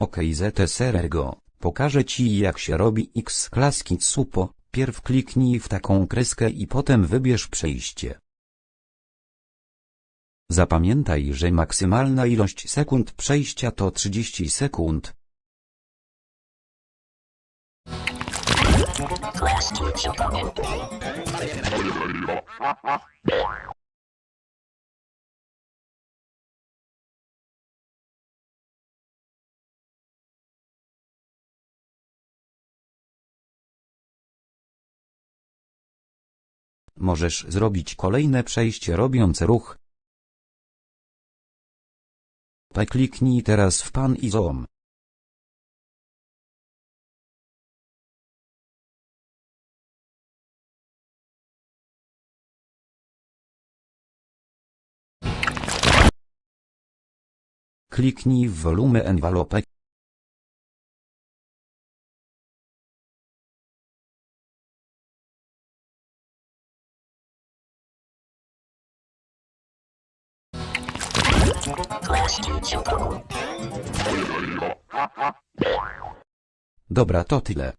Okej ZSRGO, pokażę ci jak się robi X klaski supo, pierw kliknij w taką kreskę i potem wybierz przejście. Zapamiętaj, że maksymalna ilość sekund przejścia to 30 sekund. Możesz zrobić kolejne przejście robiąc ruch. Kliknij teraz w pan i zoom. Kliknij w volume envelope. Dobra to tyle.